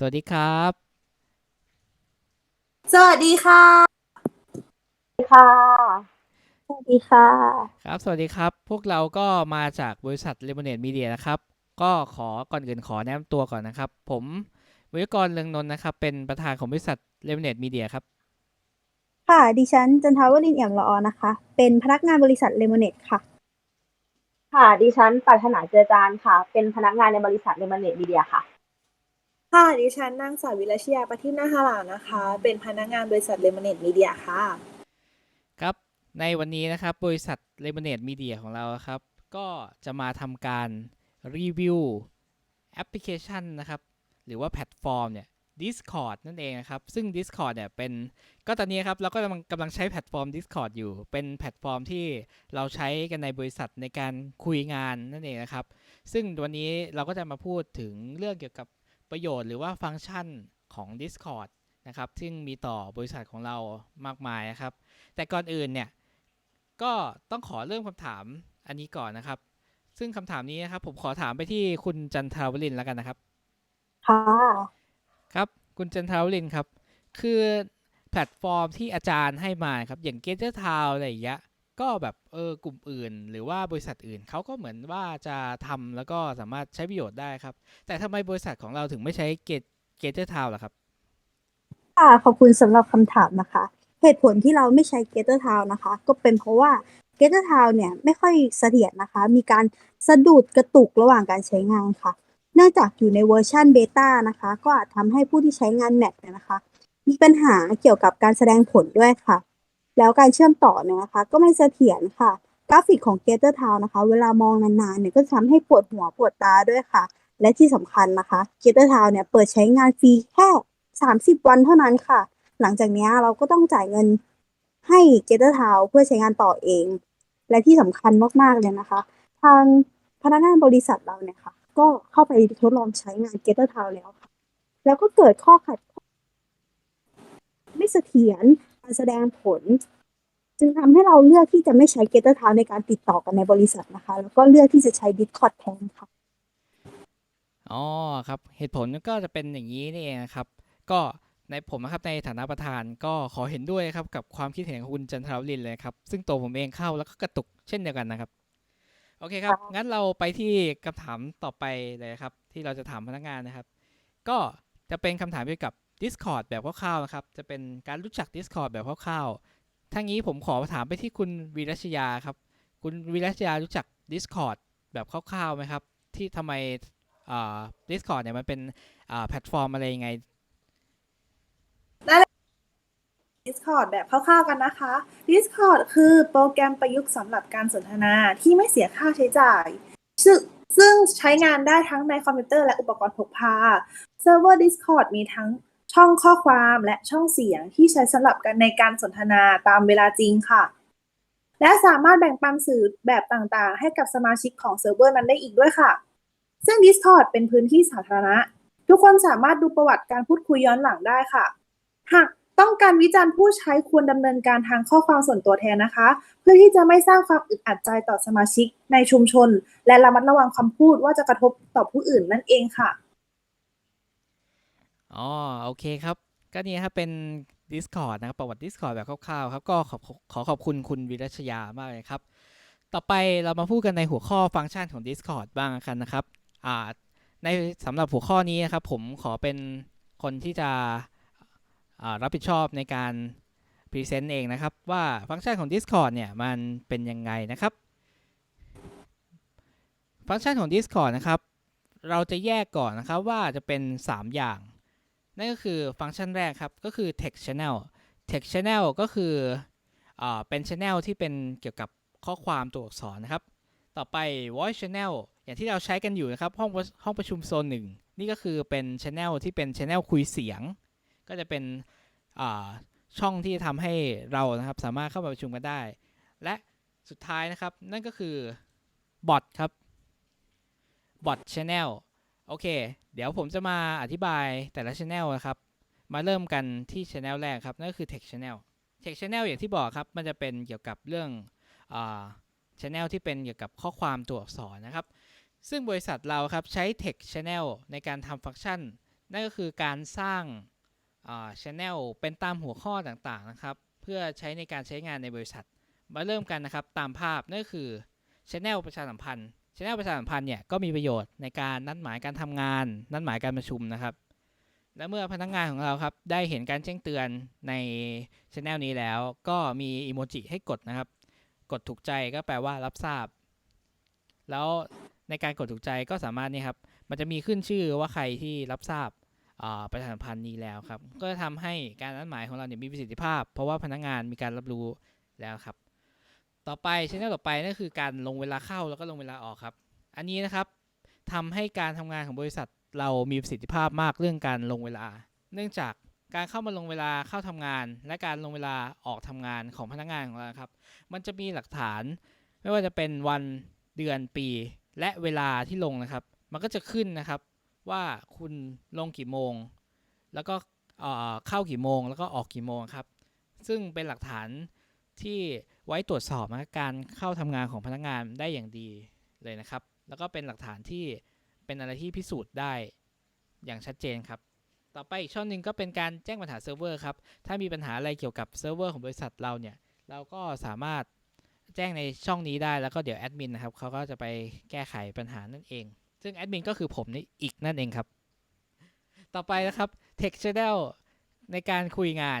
สวัสดีครับ สวัสดีค่ะ ค่ะ สวัสดีค่ะ ครับ สวัสดีครับ พวกเราก็มาจากบริษัท Lemonade Media นะครับ ก็ขอก่อนอื่นขอแนะนำตัวก่อนนะครับ ผมวิทยกรเรืองนนท์นะครับ เป็นประธานของบริษัท Lemonade Media ครับ ค่ะ ดิฉันจันทาวรินทร์เอี่ยมละออนะคะ เป็นพนักงานบริษัทเลมอนเนตค่ะ ค่ะ ดิฉันปรารถนาเจือจานค่ะ เป็นพนักงานในบริษัทเลมอนเนตมีเดียค่ะ ค่ะ ดิฉันนางสาววิรชยาประทีปนาหารานะคะ เป็นพนักงานบริษัทเลมอนเนตมีเดียค่ะ ครับ ในวันนี้นะครับบริษัท Lemonade Media ของเราครับ ก็จะมาทำการรีวิวแอปพลิเคชันนะครับ หรือว่าแพลตฟอร์มเนี่ย Discord นั่นเองนะครับ ซึ่ง Discord เนี่ยเป็นก็ตอนนี้ครับเราก็กำลังกำลังใช้แพลตฟอร์ม Discord อยู่ เป็นแพลตฟอร์มที่เราใช้กันในบริษัทในการคุยงานนั่นเองนะครับ ซึ่งวันนี้เราก็จะมาพูดถึงเรื่องเกี่ยวกับ ประโยชน์หรือว่าฟังก์ชันของ Discord นะครับซึ่งมีต่อบริษัทของเรามากมายนะครับ แต่ก่อนอื่นเนี่ยก็ต้องขอเริ่มคำถามอันนี้ก่อนนะครับ ซึ่งคำถามนี้นะครับ ผมขอถามไปที่คุณจันทาวลินแล้วกันนะครับค่ะครับ คุณจันทาวลินครับ คือแพลตฟอร์มที่อาจารย์ให้มาครับ อย่าง g a t e r t o w n อะไรอย่างเงี้ย ก็แบบเออกลุ่มอื่น หรือว่าบริษัทอื่นเขาก็เหมือนว่าจะทำแล้วก็สามารถใช้ประโยชน์ได้ครับ แต่ทำไมบริษัทของเราถึงไม่ใช้ g a t e r t o w n ล่ะครับค่ะขอบคุณสำหรับคำถามนะคะ เหตุผลที่เราไม่ใช้ Gather Town นะคะ ก็เป็นเพราะว่า Gather Town เนี่ยไม่ค่อยเสถียรนะคะ มีการสะดุดกระตุกระหว่างการใช้งานค่ะ เนื่องจากอยู่ในเวอร์ชันเบต้านะคะ ก็อาจทำให้ผู้ที่ใช้งาน Mac เนี่ยนะคะ มีปัญหาเกี่ยวกับการแสดงผลด้วยค่ะ แล้วการเชื่อมต่อเนี่ยนะคะ ก็ไม่เสถียรค่ะ กราฟิกของ Gather Town นะคะ เวลามองนานๆเนี่ยก็ทำให้ปวดหัวปวดตาด้วยค่ะ และที่สำคัญนะคะ Gather Town เนี่ยเปิดใช้งานฟรีแค่ 30 วันเท่านั้นค่ะ หลังจากนี้เราก็ต้องจ่ายเงินให้ Gather Town เพื่อใช้งานต่อเอง และที่สำคัญมากๆเลยนะคะ ทางพนักงานบริษัทเราเนี่ยค่ะ ก็เข้าไปทดลองใช้งาน Gather Town แล้วค่ะ แล้วก็เกิดข้อขัดข้องไม่เสถียร การแสดงผล จึงทำให้เราเลือกที่จะไม่ใช้ Gather Town ในการติดต่อกันในบริษัทนะคะ แล้วก็เลือกที่จะใช้ Discord แทนค่ะอ๋อครับเหตุผลก็จะเป็นอย่างนี้นี่เองนะครับ ก็ในผมนะครับในฐานะประธานก็ขอเห็นด้วยครับกับความคิดเห็นของคุณจันทราวลินเลยครับ ซึ่งตัวผมเองเข้าแล้วก็กระตุกเช่นเดียวกันนะครับ โอเคครับ งั้นเราไปที่คำถามต่อไปเลยครับ ที่เราจะถามพนักงานนะครับ ก็จะเป็นคำถามเกี่ยวกับ Discord แบบคร่าวๆนะครับ จะเป็นการรู้จัก Discord แบบคร่าวๆทั้งนี้ผมขอถามไปที่คุณวีรัชยาครับ คุณวีรัชยารู้จัก Discord แบบคร่าวๆไหมครับ ที่ทำไมอ่า Discord เนี่ยมันเป็นอ่าแพลตฟอร์มอะไรยังไง Discord แบบคร่าวๆกันนะคะ Discord คือโปรแกรมประยุกต์สำหรับการสนทนาที่ไม่เสียค่าใช้จ่าย ซึ่งซึ่งใช้งานได้ทั้งในคอมพิวเตอร์และอุปกรณ์พกพา เซิร์ฟเวอร์ Discord มีทั้ง ช่องข้อความและช่องเสียงที่ใช้สำหรับการในการสนทนาตามเวลาจริงค่ะ และสามารถแบ่งปันสื่อแบบต่างๆ ให้กับสมาชิกของเซิร์ฟเวอร์นั้นได้อีกด้วยค่ะ ซึ่ง Discord เป็นพื้นที่สาธารณะ ทุกคนสามารถดูประวัติการพูดคุยย้อนหลังได้ค่ะ หากต้องการวิจารณ์ผู้ใช้ควรดำเนินการทางข้อความส่วนตัวแทนนะคะ เพื่อที่จะไม่สร้างความอึดอัดใจต่อสมาชิกในชุมชน และระมัดระวังคำพูดว่าจะกระทบต่อผู้อื่นนั่นเองค่ะ อ๋อโอเคครับ ก็นี่ครับเป็น Discord นะครับประวัติ Discord แบบคร่าวๆครับก็ขอขอขอบคุณคุณวิรัชยามากเลยครับ ต่อไปเรามาพูดกันในหัวข้อฟังก์ชันของ Discord บ้างกันนะครับอ่าในสำหรับหัวข้อนี้นะครับ ผมขอเป็นคนที่จะรับผิดชอบในการพรีเซนต์เองนะครับ ว่าฟังก์ชันของ Discord เนี่ย มันเป็นยังไงนะครับ ฟังก์ชันของ Discord นะครับ เราจะแยกก่อนนะครับว่าจะเป็น 3 อย่าง นั่นก็คือฟังก์ชันแรกครับ ก็คือ text channel text channel ก็คืออเป็น channel ที่เป็นเกี่ยวกับข้อความตัวอักษรนะครับ ต่อไป voice channel อย่างที่เราใช้กันอยู่นะครับ ห้องห้องประชุมโซนหนึ่งนี่ก็คือเป็น channel ที่เป็น channel คุยเสียง ก็จะเป็นช่องที่ทำให้เรานะครับ สามารถเข้ามาประชุมกันได้ และสุดท้ายนะครับ นั่นก็คือ bot ครับ bot channel โอเค เดี๋ยวผมจะมาอธิบายแต่ละ channel นะครับ มาเริ่มกันที่ channel แรกครับ นั่นก็คือ text channel text channel อย่างที่บอกครับ มันจะเป็นเกี่ยวกับเรื่องอ่า channel ที่เป็นเกี่ยวกับข้อความตัวอักษรนะครับ ซึ่งบริษัทเราครับใช้ text channel ในการทำฟังก์ชัน นั่นก็คือการสร้างอ่าชแนลเป็นตามหัวข้อต่างๆนะครับ เพื่อใช้ในการใช้งานในบริษัท มาเริ่มกันนะครับตามภาพนั่นก็คือชแนลประชาสัมพันธ์ ชแนลประชาสัมพันธ์เนี่ยก็มีประโยชน์ในการนัดหมายการทำงาน นัดหมายการประชุมนะครับ และเมื่อพนักงานของเราครับได้เห็นการแจ้งเตือนในช anel นี้แล้ว ก็มีอีโมจิให้กดนะครับ กดถูกใจก็แปลว่ารับทราบ แล้วในการกดถูกใจก็สามารถนี่ครับมันจะมีขึ้นชื่อว่าใครที่รับทราบประชาสัมพันธ์นี้แล้วครับ ก็จะทำให้การนัดหมายของเราเนี่ยมีประสิทธิภาพ เพราะว่าพนักงานมีการรับรู้แล้วครับ ต่อไปช anel ต่อไปนั่นคือการลงเวลาเข้าแล้วก็ลงเวลาออกครับ อันนี้นะครับทำให้การทำงานของบริษัทเรามีประสิทธิภาพมากเรื่องการลงเวลา เนื่องจากการเข้ามาลงเวลาเข้าทำงาน และการลงเวลาออกทำงานของพนักงานของเราครับ มันจะมีหลักฐาน ไม่ว่าจะเป็นวันเดือนปี และเวลาที่ลงนะครับ มันก็จะขึ้นนะครับว่าคุณลงกี่โมง แล้วก็เข้ากี่โมง แล้วก็ออกกี่โมงครับ ซึ่งเป็นหลักฐานที่ ไว้ตรวจสอบนะการเข้าทำงานของพนักงานได้อย่างดีเลยนะครับ แล้วก็เป็นหลักฐานที่เป็นอะไรที่พิสูจน์ได้อย่างชัดเจนครับ ต่อไปอีกช่องหนึ่งก็เป็นการแจ้งปัญหาเซิร์ฟเวอร์ครับ ถ้ามีปัญหาอะไรเกี่ยวกับเซิร์ฟเวอร์ของบริษัทเราเนี่ย เราก็สามารถแจ้งในช่องนี้ได้แล้วก็เดี๋ยวแอดมินนะครับเขาก็จะไปแก้ไขปัญหานั่นเอง ซึ่งแอดมินก็คือผมนี่อีกนั่นเองครับ ต่อไปนะครับ Text Channel ในการคุยงาน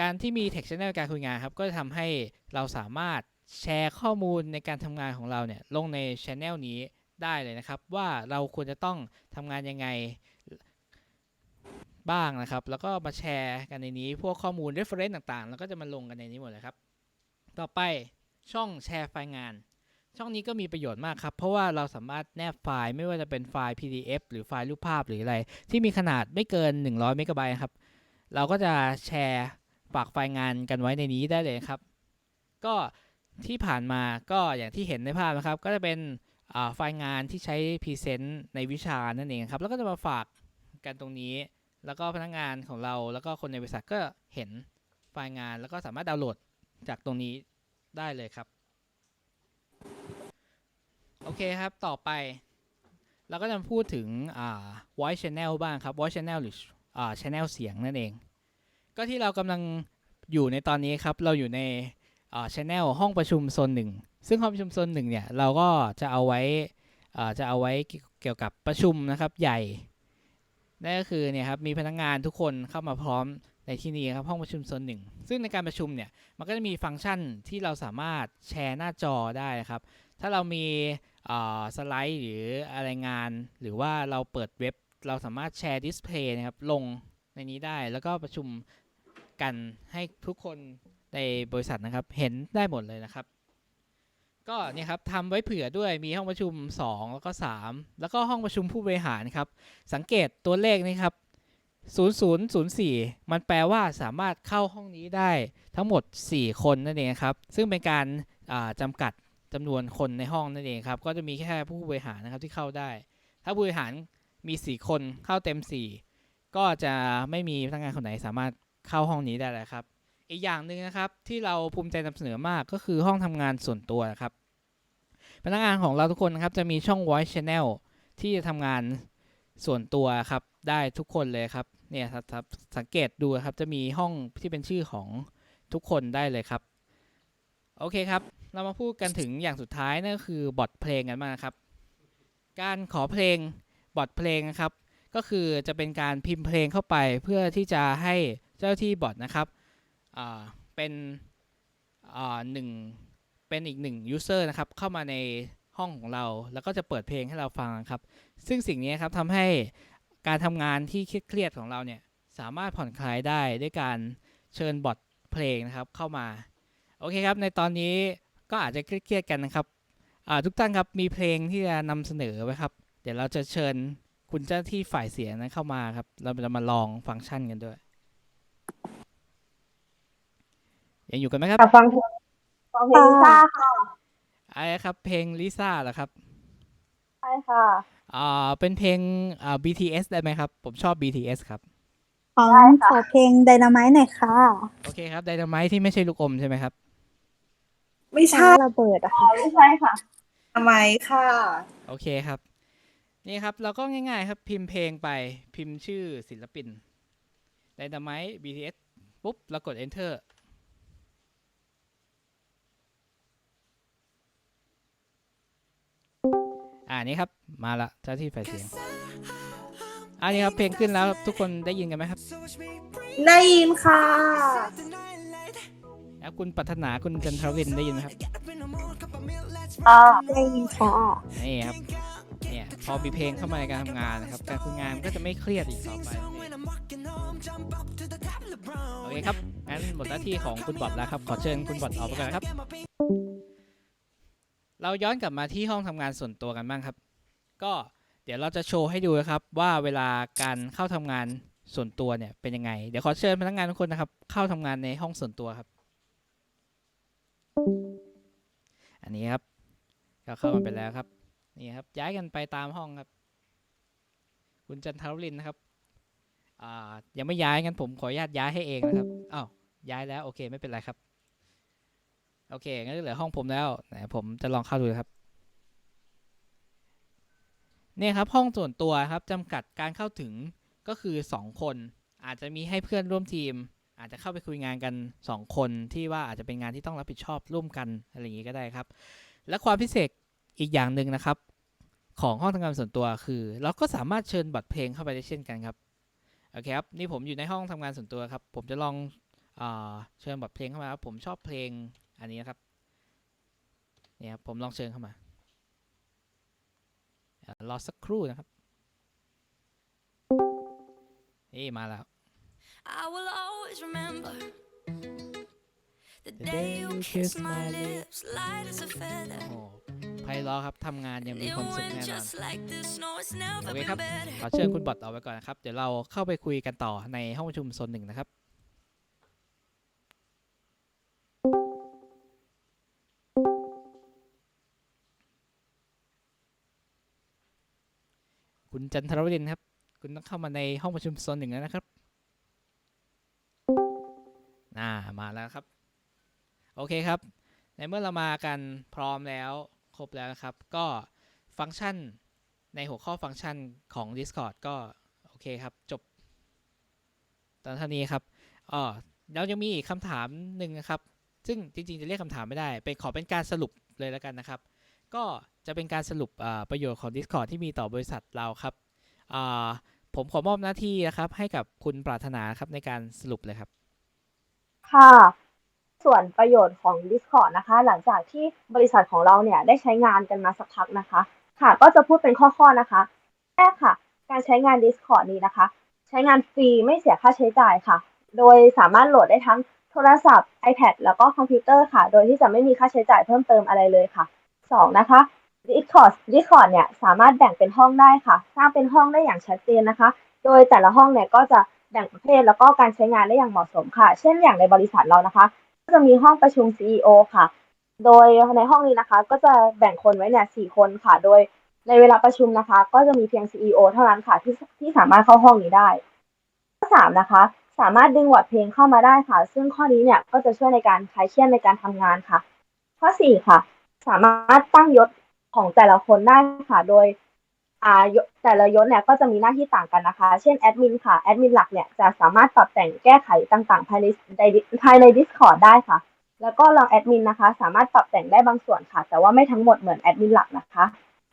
การที่มี Text Channel ในการคุยงานครับ ก็จะทำให้เราสามารถแชร์ข้อมูลในการทำงานของเราเนี่ยลงใน Channel นี้ได้เลยนะครับ ว่าเราควรจะต้องทำงานยังไงบ้างนะครับ แล้วก็มาแชร์กันในนี้ พวกข้อมูล reference ต่างๆ แล้วก็จะมาลงกันในนี้หมดเลยครับ ต่อไปช่องแชร์ไฟล์งาน ช่องนี้ก็มีประโยชน์มากครับ เพราะว่าเราสามารถแนบไฟล์ไม่ว่าจะเป็นไฟล์ PDF หรือไฟล์รูปภาพหรืออะไร ที่มีขนาดไม่เกิน 100 เมกะไบต์ครับ เราก็จะแชร์ ฝากไฟล์งานกันไว้ในนี้ได้เลยครับ ก็ที่ผ่านมาก็อย่างที่เห็นในภาพนะครับ ก็จะเป็นไฟล์งานที่ใช้พรีเซนต์ในวิชานั่นเองครับ แล้วก็จะมาฝากกันตรงนี้ แล้วก็พนักงานของเรา แล้วก็คนในบริษัทก็เห็นไฟล์งาน แล้วก็สามารถดาวน์โหลดจากตรงนี้ได้เลยครับ โอเคครับ ต่อไป เราก็จะพูดถึงอ่า voice channel บ้างครับ voice channel หรืออ channel เสียงนั่นเอง ก็ที่เรากำลังอยู่ในตอนนี้ครับ เราอยู่ในอ่า channel ห้องประชุมโซนหนึ่งซึ่งห้องประชุมโซนหนึ่งเนี่ยเราก็จะเอาไว้จะเอาไว้เกี่ยวกับประชุมนะครับใหญ่นั่นก็คือเนี่ยครับมีพนักงานทุกคนเข้ามาพร้อมในที่นี้ครับห้องประชุมโซนหนึ่งซึ่งในการประชุมเนี่ยมันก็จะมีฟังก์ชันที่เราสามารถแชร์หน้าจอได้ครับ ถ้าเรามีสไลด์หรืออะไรงาน หรือว่าเราเปิดเว็บ เราสามารถแชร์ดิสเพลย์นะครับลงในนี้ได้แล้วก็ประชุม กันให้ทุกคนในบริษัทนะครับ เห็นได้หมดเลยนะครับ ก็เนี่ยครับทำไว้เผื่อด้วยมีห้องประชุม 2 แล้วก็ 3 แล้วก็ห้องประชุมผู้บริหารครับ สังเกตตัวเลขนี่ครับ0004 มันแปลว่าสามารถเข้าห้องนี้ได้ทั้งหมด 4 คนนั่นเองครับ ซึ่งเป็นการาจำกัดจำนวนคนในห้องนั่นเองครับ ก็จะมีแค่ผู้บริหารนะครับที่เข้าได้ ถ้าผู้บริหารมี 4 คนเข้าเต็ม 4 ก็จะไม่มีพนักงานคนไหนสามารถ เข้าห้องนี้ได้แล้วครับ อีกอย่างหนึ่งนะครับที่เราภูมิใจนำเสนอมากก็คือห้องทำงานส่วนตัวนะครับ พนักงานของเราทุกคนนะครับจะมีช่อง voice channel ที่จะทำงานส่วนตัวครับได้ทุกคนเลยครับเนี่ยครับสังเกตดูครับจะมีห้องที่เป็นชื่อของทุกคนได้เลยครับ โอเคครับ เรามาพูดกันถึงอย่างสุดท้ายนั่นก็คือบอทเพลงกันบ้างครับ การขอเพลงบอทเพลงนะครับ ก็คือจะเป็นการพิมพ์เพลงเข้าไปเพื่อที่จะให้ เจ้าที่บอทนะครับเป็นหนึ่งเป็นอีกหนึ่งยูเซอร์นะครับเข้ามาในห้องของเรา แล้วก็จะเปิดเพลงให้เราฟังครับ ซึ่งสิ่งนี้ครับทำให้การทำงานที่เครียดของเราเนี่ยสามารถผ่อนคลายได้ด้วยการเชิญบอทเพลงนะครับเข้ามา โอเคครับ ในตอนนี้ก็อาจจะเครียดๆกันนะครับทุกท่านครับมีเพลงที่จะนำเสนอไว้ครับ เดี๋ยวเราจะเชิญคุณเจ้าหน้าที่ฝ่ายเสียงนั้นเข้ามาครับ เราจะมาลองฟังก์ชันกันด้วย ยังอยู่กันไหมครับค่ะฟังเพลงฟังเพลงลิซ่าค่ะอะไรครับ เพลงลิซ่าเหรอครับใช่ค่ะอ่าเป็นเพลงอ่า BTS ได้ไหมครับ ผมชอบ BTS ครับของได้ค่ะขอเพลงไดนาไมต์หน่อยค่ะ โอเคครับไดนาไมที่ไม่ใช่ลูกอมใช่ไหมครับ ไม่ใช่ระเบิดอะอ๋อค่ะไม่ใช่ค่ะทำไมค่ะ โอเคครับ นี่ครับเราก็ง่าย ๆ ครับพิมพ์เพลงไปพิมพ์ชื่อศิลปิน Dynamite BTS ปุ๊บแล้วกด enter อ่านี่ครับมาละเจ้าที่ฝ่ายเสียงอันนี้ครับเพลงขึ้นแล้วครับทุกคนได้ยินกันไหมครับ ได้ยินค่ะ แล้วคุณปรารถนาคุณจันทวินได้ยินไหมครับอ่าได้ยินค่ะนี่ครับเนี่ยพอมีเพลงเข้ามาในการทำงานนะครับการคุยงานมันก็จะไม่เครียดอีกต่อไปนั่นเองโอเคครับงั้นหมดหน้าที่ของคุณบอทแล้วครับ ขอเชิญคุณบอทออกไปก่อนนะครับ เราย้อนกลับมาที่ห้องทำงานส่วนตัวกันบ้างครับ ก็เดี๋ยวเราจะโชว์ให้ดูนะครับว่าเวลาการเข้าทำงานส่วนตัวเนี่ยเป็นยังไง เดี๋ยวขอเชิญพนักงานทุกคนนะครับ เข้าทำงานในห้องส่วนตัวครับ อันนี้ครับก็เข้ามาไปแล้วครับนี่ครับย้ายกันไปตามห้องครับ คุณจันทรลินนะครับอ่ายังไม่ย้ายงั้นผมขออนุญาตย้ายให้เองนะครับอ้าวย้ายแล้วโอเคไม่เป็นไรครับ โอเคงั้นเหลือห้องผมแล้วไหนผมจะลองเข้าดูครับเนี่ยครับห้องส่วนตัวครับจำกัดการเข้าถึงก็คือ 2 คน อาจจะมีให้เพื่อนร่วมทีม อาจจะเข้าไปคุยงานกัน 2 คนที่ว่าอาจจะเป็นงานที่ต้องรับผิดชอบร่วมกันอะไรอย่างนี้ก็ได้ครับ และความพิเศษอีกอย่างหนึ่งนะครับ ของห้องทำงานส่วนตัวคือ เราก็สามารถเชิญบทเพลงเข้าไปได้เช่นกันครับโอเคครับนี่ผมอยู่ในห้องทำงานส่วนตัวครับผมจะลองอเชิญบทเพลงเข้ามาครับผมชอบเพลง อันนี้นะครับเนี่ยครับผมลองเชิญเข้ามาอ่ารอสักครู่นะครับนี่มาแล้ว I will always remember the The day day you you kissed kissed my my lips, light as a feather. โอ้ไพเราะครับทำงานยังมี It ความสุข went แน่นอน just like this. No, it's never Okay, been ครับ better. ขอเชิญคุณบอทออกไปก่อนนะครับ เดี๋ยวเราเข้าไปคุยกันต่อในห้องประชุมโซนหนึ่งนะครับ คุณจันทรวดินครับ คุณต้องเข้ามาในห้องประชุมโซนหนึ่งแล้วนะครับน่ามาแล้วครับ โอเคครับ ในเมื่อเรามากันพร้อมแล้วครบแล้วนะครับ ก็ฟังก์ชันในหัวข้อฟังก์ชันของ Discord ก็ โอเคครับ จบ ตอนท่านี้ครับอ๋อแล้วยังมีอีกคำถามหนึ่งนะครับ ซึ่งจริงๆ จะเรียกคำถามไม่ได้ เป็นขอเป็นการสรุปเลยแล้วกันนะครับ ก็ จะเป็นการสรุปประโยชน์ของ Discord ที่มีต่อบริษัทเราครับ ผมขอมอบหน้าที่นะครับ ให้กับคุณปรารถนาครับในการสรุปเลยครับ ค่ะ ส่วนประโยชน์ของ Discord นะคะ หลังจากที่บริษัทของเราเนี่ยได้ใช้งานกันมาสักพักนะคะ ค่ะ ก็จะพูดเป็นข้อๆนะคะแรกค่ะ การใช้งาน Discord นี้นะคะ ใช้งานฟรีไม่เสียค่าใช้จ่ายค่ะ โดยสามารถโหลดได้ทั้งโทรศัพท์ iPad แล้วก็คอมพิวเตอร์ค่ะ โดยที่จะไม่มีค่าใช้จ่ายเพิ่มเติมอะไรเลยค่ะสองนะ คะ Discord Discord เนี่ยสามารถแบ่งเป็นห้องได้ค่ะ สร้างเป็นห้องได้อย่างชัดเจนนะคะ โดยแต่ละห้องเนี่ยก็จะแบ่งประเภทแล้วก็การใช้งานได้อย่างเหมาะสมค่ะ เช่นอย่างในบริษัทเรานะคะ ก็จะมีห้องประชุม CEO ค่ะ โดยในห้องนี้นะคะ ก็จะแบ่งคนไว้เนี่ยสี่คนค่ะ โดยในเวลาประชุมนะคะ ก็จะมีเพียง CEO เท่านั้นค่ะที่ที่สามารถเข้าห้องนี้ได้ข้อสามนะคะ สามารถดึงบทเพลงเข้ามาได้ค่ะ ซึ่งข้อนี้เนี่ยก็จะช่วยในการคลายเครียดในการทำงานค่ะ ข้อสี่ค่ะ สามารถตั้งยศ ของแต่ละคนได้ค่ะ โดยอ่าแต่ละยศเนี่ยก็จะมีหน้าที่ต่างกันนะคะ เช่นแอดมินค่ะ แอดมินหลักเนี่ยจะสามารถปรับแต่งแก้ไขต่างๆ ภายในภายใน Discord ได้ค่ะ แล้วก็รองแอดมินนะคะ สามารถปรับแต่งได้บางส่วนค่ะ แต่ว่าไม่ทั้งหมดเหมือนแอดมินหลักนะคะ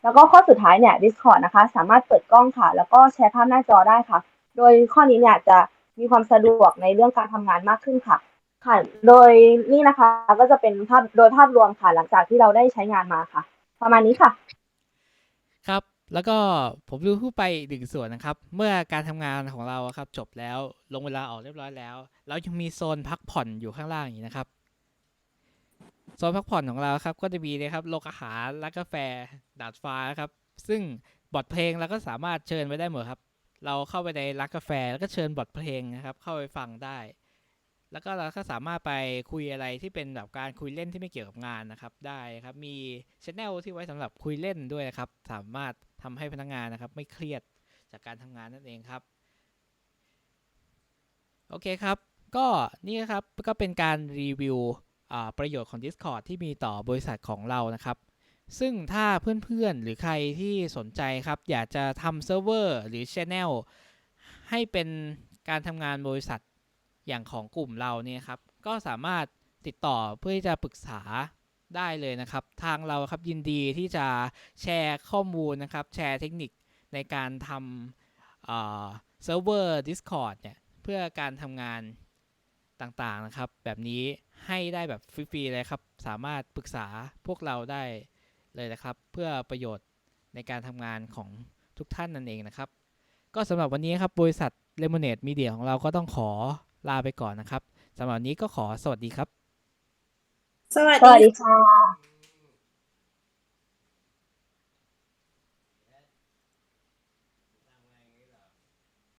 แล้วก็ข้อสุดท้ายเนี่ย Discord นะคะ สามารถเปิดกล้องค่ะ แล้วก็แชร์ภาพหน้าจอได้ค่ะ โดยข้อนี้เนี่ยจะมีความสะดวกในเรื่องการทำงานมากขึ้นค่ะ ค่ะ โดยนี่นะคะก็จะเป็นภาพโดยภาพรวมค่ะ หลังจากที่เราได้ใช้งานมาค่ะ ประมาณนี้ค่ะ ครับ แล้วก็ผมดูผู้ไปหนึ่งส่วนนะครับ เมื่อการทำงานของเราครับ จบแล้วลงเวลาออกเรียบร้อยแล้ว เรายังมีโซนพักผ่อนอยู่ข้างล่างอย่างนี้นะครับโซนพักผ่อนของเราครับ ก็จะมีนะครับโรงอาหารร้านกาแฟดาดฟ้าครับ ซึ่งบทเพลงเราก็สามารถเชิญไว้ได้หมดครับ เราเข้าไปในร้านกาแฟแล้วก็เชิญบทเพลงนะครับ เข้าไปฟังได้ แล้วก็เราก็สามารถไปคุยอะไรที่เป็นแบบการคุยเล่นที่ไม่เกี่ยวกับงานนะครับ ได้ครับมีช anel ที่ไว้สำหรับคุยเล่นด้วยนะครับ สามารถทำให้พนักงานนะครับ ไม่เครียดจากการทำงานนั่นเองครับ โอเคครับ ก็นี่ครับก็เป็นการรีวิวประโยชน์ของ Discord ที่มีต่อบริษัทของเรานะครับ ซึ่งถ้าเพื่อนๆ หรือใครที่สนใจครับ อยากจะทำเซิร์ฟเวอร์หรือ Channel ให้เป็นการทำงานบริษัท อย่างของกลุ่มเราเนี่ยครับก็สามารถติดต่อเพื่อที่จะปรึกษาได้เลยนะครับ ทางเราครับยินดีที่จะแชร์ข้อมูลนะครับ แชร์เทคนิคในการทำเซิร์ฟเวอร์ Discord เนี่ยเพื่อการทำงานต่างๆนะครับ แบบนี้ให้ได้แบบฟรีๆเลยครับ สามารถปรึกษาพวกเราได้เลยนะครับ เพื่อประโยชน์ในการทำงานของทุกท่านนั่นเองนะครับ ก็สำหรับวันนี้ครับบริษัท Lemonade Media ของเราก็ต้องขอ ลาไปก่อนนะครับสำหรับนี้ก็ขอสวัสดีครับ สวัสดีค่ะ